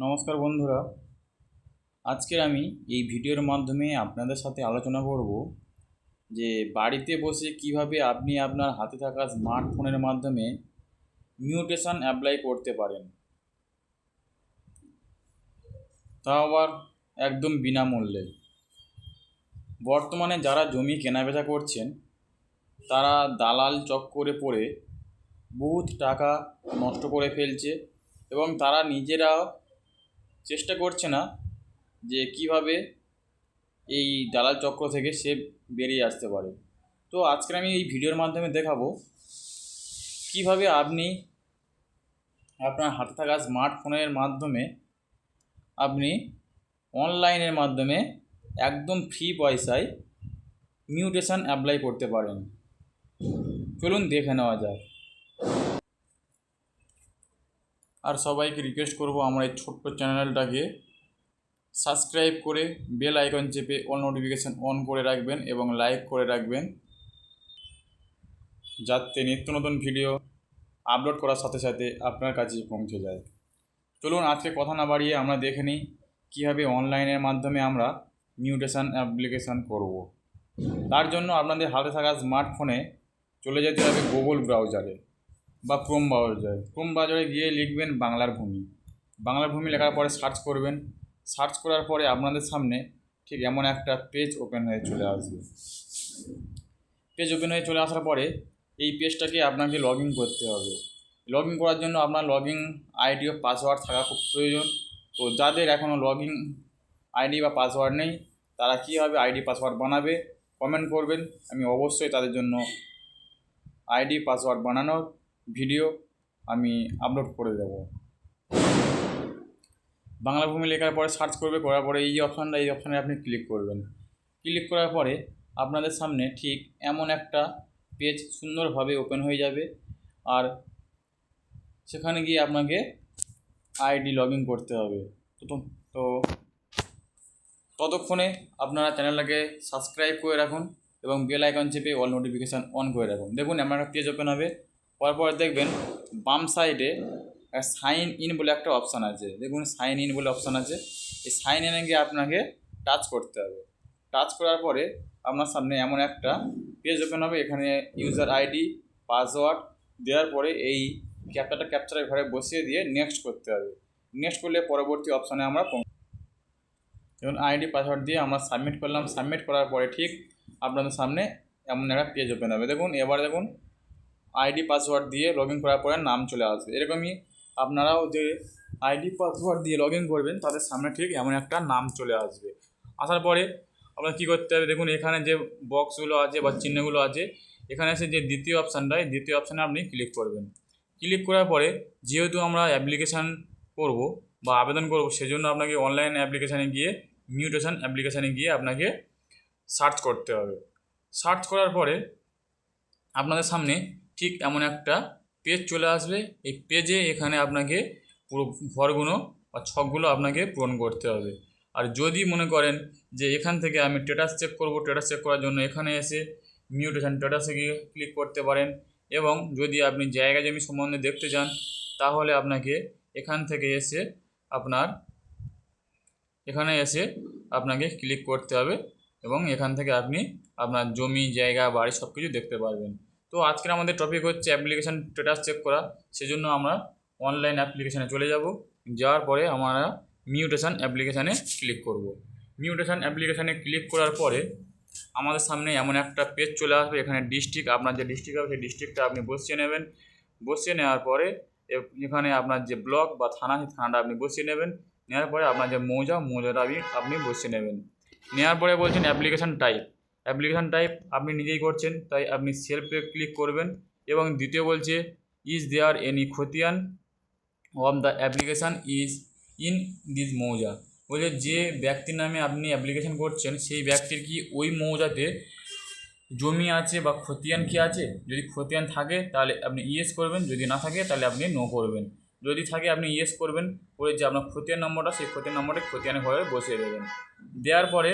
নমস্কার বন্ধুরা। আজকের আমি এই ভিডিওর মাধ্যমে আপনাদের সাথে আলোচনা করব যে বাড়িতে বসে কীভাবে আপনি আপনার হাতে থাকা স্মার্টফোনের মাধ্যমে মিউটেশন অ্যাপ্লাই করতে পারেন। তাও আবার একদম বিনামূল্যে। বর্তমানে যারা জমি কেনাবেচা করছেন, তারা দালাল চক্করে পড়ে বহুত টাকা নষ্ট করে ফেলছে এবং তারা নিজেরাও চেষ্টা করছে না যে কীভাবে এই দালাল চক্র থেকে সে বেরিয়ে আসতে পারে। তো আজকে আমি এই ভিডিওর মাধ্যমে দেখাবো কীভাবে আপনি আপনার হাতে থাকা স্মার্টফোনের মাধ্যমে আপনি অনলাইনের মাধ্যমে একদম ফ্রি পয়সায় মিউটেশন অ্যাপ্লাই করতে পারেন। চলুন দেখে নেওয়া যাক। আর সবাইকে রিকোয়েস্ট করব আমার এই ছোট্ট চ্যানেলটাকে সাবস্ক্রাইব করে বেল আইকন চেপে অল নোটিফিকেশান অন করে রাখবেন এবং লাইক করে রাখবেন। যাতে নিত্য নতুন ভিডিও আপলোড করার সাথে সাথে আপনার কাছে পৌঁছে যায়। চলুন আজকে কথা না বাড়িয়ে আমরা দেখে নিই কীভাবে অনলাইনের মাধ্যমে আমরা মিউটেশন অ্যাপ্লিকেশান করব। তার জন্য আপনাদের হাতে থাকা স্মার্টফোনে চলে যেতে হবে গুগল ব্রাউজারে বা ক্রোম ব্রাউজারে ক্রোম ব্রাউজারে গিয়ে লিখবেন বাংলার ভূমি। বাংলার ভূমি লেখার পরে সার্চ করবেন। সার্চ করার পরে আপনাদের সামনে ঠিক এমন একটা পেজ ওপেন হয়ে চলে আসবে। পেজ ওপেন হয়ে চলে আসার পরে এই পেজটাকে আপনাকে লগ ইন করতে হবে। লগ ইন করার জন্য আপনার লগ ইন আইডি ও পাসওয়ার্ড থাকা খুব প্রয়োজন। তো যাদের এখনও লগ ইন আইডি বা পাসওয়ার্ড নেই, তারা কীভাবে আইডি পাসওয়ার্ড বানাবে কমেন্ট করবেন। আমি অবশ্যই তাদের জন্য আইডি পাসওয়ার্ড বানানোর ভিডিও আমি আপলোড করে দেব। বাংলা ভূমি লেখার পরে সার্চ করবে, করার পরে এই অপশানটা এই অপশানে আপনি ক্লিক করবেন। ক্লিক করার পরে আপনাদের সামনে ঠিক এমন একটা পেজ সুন্দরভাবে ওপেন হয়ে যাবে আর সেখানে গিয়ে আপনাকে আইডি লগ ইন করতে হবে। তো তো ততক্ষণে আপনারা চ্যানেলটাকে সাবস্ক্রাইব করে রাখুন এবং বেল আইকন চেপে অল নোটিফিকেশান অন করে রাখুন। দেখুন, এমন একটা পেজ ওপেন হবে। পরপর দেখবেন বাম সাইডে সাইন ইন বলে একটা অপশান আছে। দেখুন সাইন ইন বলে অপশান আছে। এই সাইন ইনে গিয়ে আপনাকে টাচ করতে হবে। টাচ করার পরে আপনার সামনে এমন একটা পেজ ওপেন হবে। এখানে ইউজার আইডি পাসওয়ার্ড দেওয়ার পরে এই ক্যাপচারটা ক্যাপচারের ঘরে বসিয়ে দিয়ে নেক্সট করতে হবে। নেক্সট করলে পরবর্তী অপশানে আমরা যেমন আইডি পাসওয়ার্ড দিয়ে আমরা সাবমিট করলাম। সাবমিট করার পরে ঠিক আপনাদের সামনে এমন একটা পেজ ওপেন হবে। দেখুন, এবার দেখুন আইডি পাসওয়ার্ড দিয়ে লগ ইন করার পরে নাম চলে আসবে। এরকমই আপনারাও যে আইডি পাসওয়ার্ড দিয়ে লগ ইন করবেন, তাদের সামনে ঠিক এমন একটা নাম চলে আসবে। আসার পরে আপনার কী করতে হবে? দেখুন, এখানে যে বক্সগুলো আছে বা চিহ্নগুলো আছে, এখানে এসে যে দ্বিতীয় অপশানটা, এই দ্বিতীয় অপশানে আপনি ক্লিক করবেন। ক্লিক করার পরে যেহেতু আমরা অ্যাপ্লিকেশান করব বা আবেদন করব, সেজন্য আপনাকে অনলাইন অ্যাপ্লিকেশানে গিয়ে, মিউটেশন অ্যাপ্লিকেশানে গিয়ে আপনাকে সার্চ করতে হবে। সার্চ করার পরে আপনাদের সামনে ঠিক এমন একটা পেজ চলে আসবে। এই পেজে এখানে আপনাকে পুরো ঘরগুলো বা ছকগুলো আপনাকে পূরণ করতে হবে। আর যদি মনে করেন যে এখান থেকে আমি স্ট্যাটাস চেক করব স্ট্যাটাস চেক করার জন্য এখানে এসে মিউটেশন স্ট্যাটাসে গিয়ে ক্লিক করতে পারেন এবং যদি আপনি জায়গা জমি সম্বন্ধে দেখতে চান, তাহলে আপনাকে এখান থেকে এসে আপনার, এখানে এসে আপনাকে ক্লিক করতে হবে এবং এখান থেকে আপনি আপনার জমি, জায়গা, বাড়ি সব কিছু দেখতে পারবেন। তো আজকের আমাদের টপিক হচ্ছে অ্যাপ্লিকেশান স্ট্যাটাস চেক করা। সেজন্য আমরা অনলাইন অ্যাপ্লিকেশানে চলে যাব। যাওয়ার পরে আমরা মিউটেশন অ্যাপ্লিকেশানে ক্লিক করব। মিউটেশন অ্যাপ্লিকেশানে ক্লিক করার পরে আমাদের সামনে এমন একটা পেজ চলে আসবে। এখানে ডিস্ট্রিক্ট আপনার যে ডিস্ট্রিক্ট হবে সেই ডিস্ট্রিক্টটা আপনি বসিয়ে নেবেন। বসিয়ে নেওয়ার পরে এখানে আপনার যে ব্লক বা থানা, সেই থানাটা আপনি বসিয়ে নেবেন। নেওয়ার পরে আপনার যে মৌজা, মৌজাটা আপনি আপনি বসিয়ে নেবেন। নেওয়ার পরে বলছেন অ্যাপ্লিকেশান টাইপ অ্যাপ্লিকেশান টাইপ আপনি নিজেই করছেন, তাই আপনি সেলফে ক্লিক করবেন এবং দ্বিতীয় বলছে ইজ দেয়ার এনি খতিয়ান of the application is in this মৌজা বলছে, যে ব্যক্তির নামে আপনি অ্যাপ্লিকেশান করছেন, সেই ব্যক্তির কি ওই মৌজাতে জমি আছে বা খতিয়ান কি আছে? যদি খতিয়ান থাকে, তাহলে আপনি ইয়েস করবেন, যদি না থাকে, তাহলে আপনি নো করবেন। যদি থাকে, আপনি ইয়েস করবেন করে যে আপনার খতিয়ান নম্বরটা সেই খতিয়ান নম্বরটা খতিয়ানের ঘরে বসিয়ে দেবেন। দেওয়ার পরে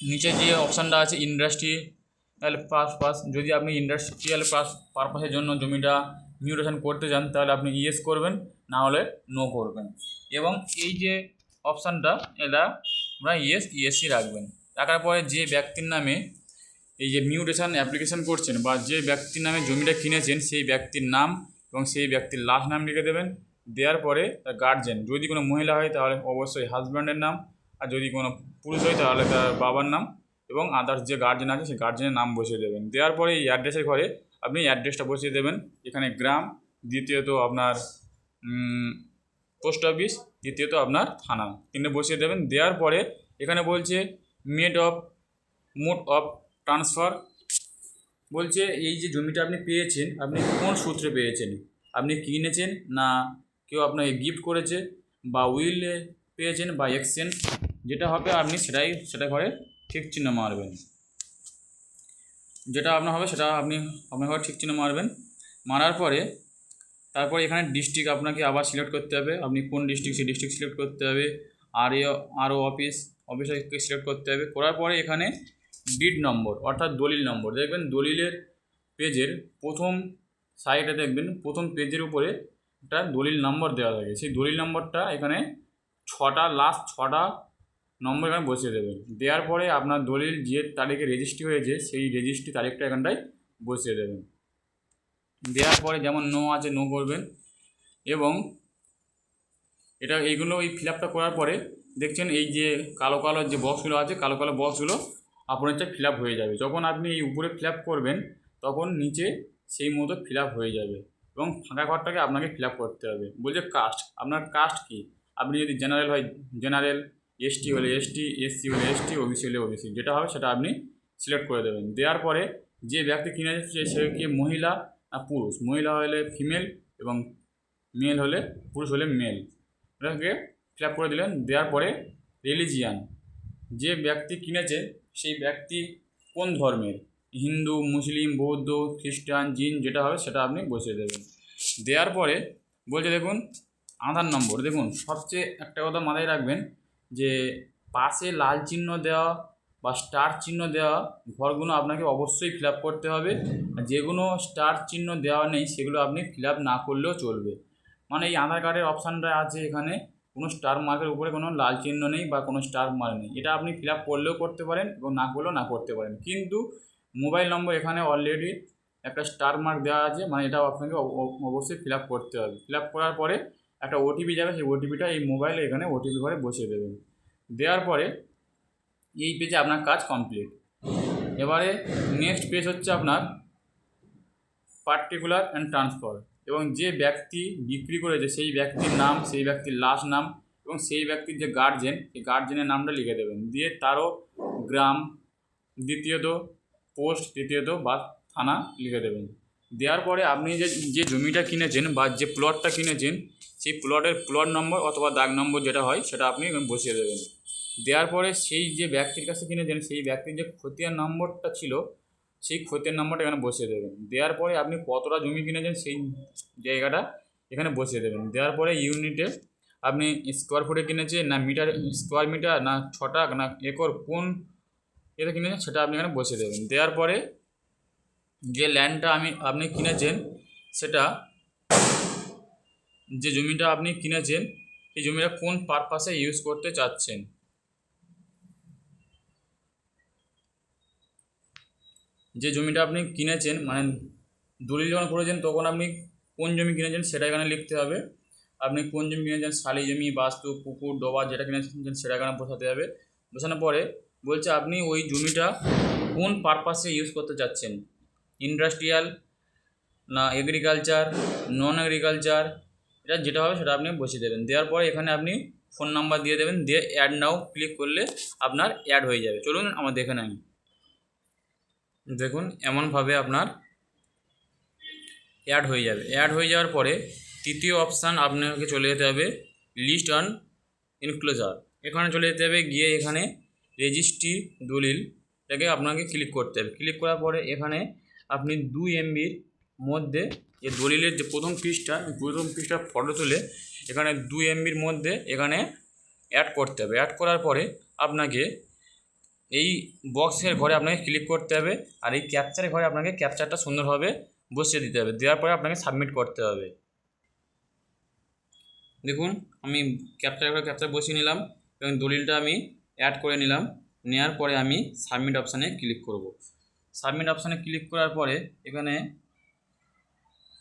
নিচে যে অপশানটা আছে ইন্ডাস্ট্রি তাহলে পাস পাস যদি আপনি ইন্ডাস্ট্রিয়াল পাস পারপাসের জন্য জমিটা মিউটেশন করতে চান, তাহলে আপনি ইয়েস করবেন, না হলে নো করবেন। এবং এই যে অপশানটা, এটা আপনারা ইয়েস ইয়েসই রাখবেন। রাখার পরে যে ব্যক্তির নামে এই যে মিউটেশন অ্যাপ্লিকেশন করছেন বা যে ব্যক্তির নামে জমিটা কিনেছেন, সেই ব্যক্তির নাম এবং সেই ব্যক্তির লাস্ট নাম লিখে দেবেন। দেওয়ার পরে তার গার্জেন যদি কোনো মহিলা হয়, তাহলে অবশ্যই হাজব্যান্ডের নাম আর যদি কোনো পুরুষ হয়, তাহলে তার বাবার নাম এবং আদার্স যে গার্জেন আছে, সেই গার্জেনের নাম বসিয়ে দেবেন। দেওয়ার পরে এই অ্যাড্রেসের ঘরে আপনি অ্যাড্রেসটা বসিয়ে দেবেন। এখানে গ্রাম, দ্বিতীয়ত আপনার পোস্ট অফিস দ্বিতীয়ত আপনার থানা। তিনটে বসিয়ে দেবেন। দেওয়ার পরে এখানে বলছে made of mode of transfer বলছে, এই যে জমিটা আপনি পেয়েছেন, আপনি কোন সূত্রে পেয়েছেন? আপনি কিনেছেন না, কেউ আপনাকে গিফট করেছে বা উইলে পেয়েছেন বা এক্সচেঞ্জ যেটা হবে আপনি সেটাই, সেটা ঘরে ঠিক চিহ্ন মারবেন। যেটা আপনার হবে সেটা আপনি, আপনার ঘরে ঠিক চিহ্ন মারবেন। মারার পরে তারপর এখানে ডিস্ট্রিক্ট আপনাকে আবার সিলেক্ট করতে হবে। আপনি কোন ডিস্ট্রিক্ট সেই ডিস্ট্রিক্ট সিলেক্ট করতে হবে। আর আরও অফিস অফিসকে সিলেক্ট করতে হবে। করার পরে এখানে ডিড নম্বর অর্থাৎ দলিল নম্বর দেখবেন দলিলের পেজের প্রথম সাইডে দেখবেন, প্রথম পেজের উপরে একটা দলিল নম্বর দেওয়া থাকে। সেই দলিল নম্বরটা এখানে ছটা লাস্ট ছটা নম্বর এখানে বসিয়ে দেবেন দেওয়ার পরে আপনার দলিল যে তারিখে রেজিস্ট্রি হয়েছে, সেই রেজিস্ট্রি তারিখটা এখানটায় বসিয়ে দেবেন। দেওয়ার পরে যেমন নো আছে নো করবেন। এবং এটা, এইগুলো এই ফিল আপটা করার পরে দেখছেন এই যে কালো কালো যে বক্সগুলো আছে, কালো কালো বক্সগুলো আপনার হচ্ছে ফিল হয়ে যাবে। যখন আপনি এই উপরে ফিল করবেন, তখন নিচে সেই মতো ফিল হয়ে যাবে এবং ফাঁকা ঘরটাকে আপনাকে ফিল করতে হবে। বলছে কাস্ট আপনার কাস্ট কী? আপনি যদি জেনারেল হয় জেনারেল এসটি হলে এসটি এসসি হলে এসটি ওবিসি হলে ওবিসি যেটা হবে সেটা আপনি সিলেক্ট করে দেবেন। দেওয়ার পরে যে ব্যক্তি কিনে যাচ্ছে সে কি মহিলা না পুরুষ? মহিলা হলে ফিমেল এবং মেল হলে পুরুষ হলে মেল এটাকে ফিল করে দিলেন। দেওয়ার পরে রিলিজিয়ান যে ব্যক্তি কিনেছে, সেই ব্যক্তি কোন ধর্মের? হিন্দু, মুসলিম, বৌদ্ধ, খ্রিস্টান, জিন, যেটা হবে সেটা আপনি বসিয়ে দেবেন। দেওয়ার পরে বলছে দেখুন, আধার নম্বর। দেখুন, সবচেয়ে একটা কথা মাথায় রাখবেন যে পাশে লাল চিহ্ন দেওয়া বা স্টার চিহ্ন দেওয়া ঘরগুলো আপনাকে অবশ্যই ফিল আপ করতে হবে। আর যেগুলো স্টার চিহ্ন দেওয়া নেই, সেগুলো আপনি ফিল আপ না করলেও চলবে। মানে এই আধার কার্ডের অপশানটা আছে এখানে। কোনো স্টার মার্কের উপরে কোনো লাল চিহ্ন নেই বা কোনো স্টার মার্ক নেই। এটা আপনি ফিল আপ করলেও করতে পারেন এবং না করলেও না করতে পারেন। কিন্তু মোবাইল নম্বর এখানে অলরেডি একটা স্টার মার্ক দেওয়া আছে। মানে এটা আপনাকে অবশ্যই ফিল আপ করতে হবে। ফিল আপ করার পরে একটা ওটিপি যাবে, সেই ওটিপিটা এই মোবাইলে এখানে ওটিপি ঘরে বসিয়ে দেবেন দেওয়ার পরে এই পেজে আপনার কাজ কমপ্লিট এবারে নেক্সট পেজ হচ্ছে আপনার পার্টিকুলার অ্যান্ড ট্রান্সফার এবং যে ব্যক্তি বিক্রি করেছে, সেই ব্যক্তির নাম, সেই ব্যক্তির লাস্ট নাম এবং সেই ব্যক্তির যে গার্জেন সেই গার্জেনের নামটা লিখে দেবেন। দিয়ে তারও গ্রাম, দ্বিতীয়ত পোস্ট তৃতীয়ত বা থানা লিখে দেবেন। দেওয়ার পরে আপনি যে যে জমিটা কিনেছেন বা যে প্লটটা কিনেছেন সেই প্লটের প্লট নম্বর অথবা দাগ নম্বর যেটা হয়, সেটা আপনি বসিয়ে দেবেন। দেওয়ার পরে সেই যে ব্যক্তির কাছে কিনেছেন সেই ব্যক্তির যে খতিয়ান নম্বরটা ছিল, সেই খতিয়ান নম্বরটা এখানে বসিয়ে দেবেন। দেওয়ার পরে আপনি কতটা জমি কিনেছেন সেই জায়গাটা এখানে বসিয়ে দেবেন। দেওয়ার পরে ইউনিটে আপনি স্কোয়ার ফুটে কিনেছেন, না মিটার স্কোয়ার মিটার না ছটা না একর, কোন এটা কিনেছেন সেটা আপনি এখানে বসিয়ে দেবেন। দেওয়ার পরে যে ল্যান্ডটা আমি, আপনি কিনেছেন, সেটা যে জমিটা আপনি কিনেছেন, সেই জমিটা কোন পারপাসে ইউজ করতে চাচ্ছেন? যে জমিটা আপনি কিনেছেন মানে দলিল যখন করেছেন তখন আপনি কোন জমি কিনেছেন সেটা এখানে লিখতে হবে। আপনি কোন জমি কিনেছেন, শালি জমি, বাস্তু, পুকুর, ডোবা যেটা কিনেছেন সেটা এখানে বসাতে হবে। বসানোর পরে বলছে আপনি ওই জমিটা কোন পারপাসে ইউজ করতে চাচ্ছেন? ইন্ডাস্ট্রিয়াল না এগ্রিকালচার নন এগ্রিকালচার এটা যেটা হবে সেটা আপনি বসিয়ে দেবেন। দেওয়ার পরে এখানে আপনি ফোন নাম্বার দিয়ে দেবেন। দিয়ে অ্যাড নাও ক্লিক করলে আপনার অ্যাড হয়ে যাবে। চলুন আমার দেখে নেন দেখুন, এমনভাবে আপনার অ্যাড হয়ে যাবে। অ্যাড হয়ে যাওয়ার পরে তৃতীয় অপশান আপনাকে চলে যেতে হবে লিস্ট অন ইনক্লোজার এখানে চলে যেতে হবে, গিয়ে এখানে রেজিস্ট্রি দলিল এটাকে আপনাকে ক্লিক করতে হবে। ক্লিক করার পরে এখানে আপনি দুই এমবির মধ্যে যে দলিলের যে প্রথম পৃষ্ঠা প্রথম পৃষ্ঠার ফটো তুলে এখানে দুই এমবির মধ্যে এখানে অ্যাড করতে হবে। অ্যাড করার পরে আপনাকে এই বক্সের ঘরে আপনাকে ক্লিক করতে হবে আর এই ক্যাপচারের ঘরে আপনাকে ক্যাপচারটা সুন্দরভাবে বসিয়ে দিতে হবে। দেওয়ার পরে আপনাকে সাবমিট করতে হবে। দেখুন, আমি ক্যাপচার করে ক্যাপচার বসিয়ে নিলাম এবং দলিলটা আমি অ্যাড করে নিলাম। নেওয়ার পরে আমি সাবমিট অপশানে ক্লিক করব। সাবমিট অপশানে ক্লিক করার পরে এখানে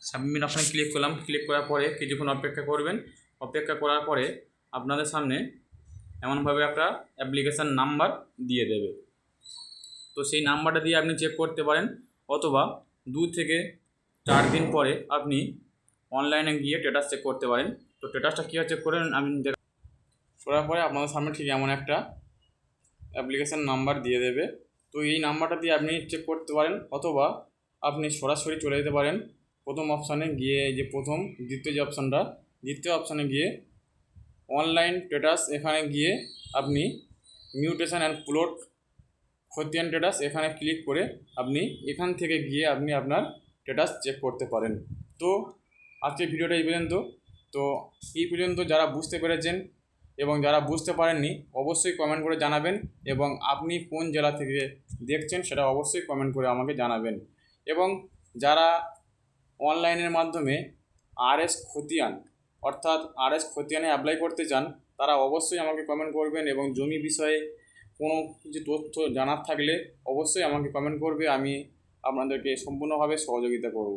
সাবমিট অপশানে ক্লিক করলাম। ক্লিক করার পরে কিছুক্ষণ অপেক্ষা করবেন। অপেক্ষা করার পরে আপনাদের সামনে এমনভাবে একটা অ্যাপ্লিকেশান নাম্বার দিয়ে দেবে। তো সেই নাম্বারটা দিয়ে আপনি চেক করতে পারেন, অথবা দু থেকে চার দিন পরে আপনি অনলাইনে গিয়ে স্ট্যাটাস চেক করতে পারেন। তো স্ট্যাটাসটা কীভাবে চেক করেন আমি করার পরে আপনাদের সামনে ঠিক এমন একটা অ্যাপ্লিকেশান নাম্বার দিয়ে দেবে। তো এই নাম্বারটা দিয়ে আপনি চেক করতে পারেন, অথবা আপনি সরাসরি চলে যেতে পারেন। প্রথম অপশানে গিয়ে যে প্রথম, দ্বিতীয় যে অপশানটা দ্বিতীয় অপশানে গিয়ে অনলাইন স্ট্যাটাস এখানে গিয়ে আপনি মিউটেশন অ্যান্ড প্লট খতিয়ান স্ট্যাটাস এখানে ক্লিক করে আপনি এখান থেকে গিয়ে আপনি আপনার স্ট্যাটাস চেক করতে পারেন। তো আজকের ভিডিওটা এই পর্যন্ত। তো এই পর্যন্ত যারা বুঝতে পেরেছেন এবং যারা বুঝতে পারেননি, অবশ্যই কমেন্ট করে জানাবেন এবং আপনি কোন জেলা থেকে দেখছেন সেটা অবশ্যই কমেন্ট করে আমাকে জানাবেন। এবং যারা অনলাইনের মাধ্যমে আরএস খতিয়ান, অর্থাৎ আরএস খতিয়ানে অ্যাপ্লাই করতে চান, তারা অবশ্যই আমাকে কমেন্ট করবেন এবং জমি বিষয়ে কোনো কিছু তথ্য জানার থাকলে অবশ্যই আমাকে কমেন্ট করবে, আমি আপনাদেরকে সম্পূর্ণভাবে সহযোগিতা করব।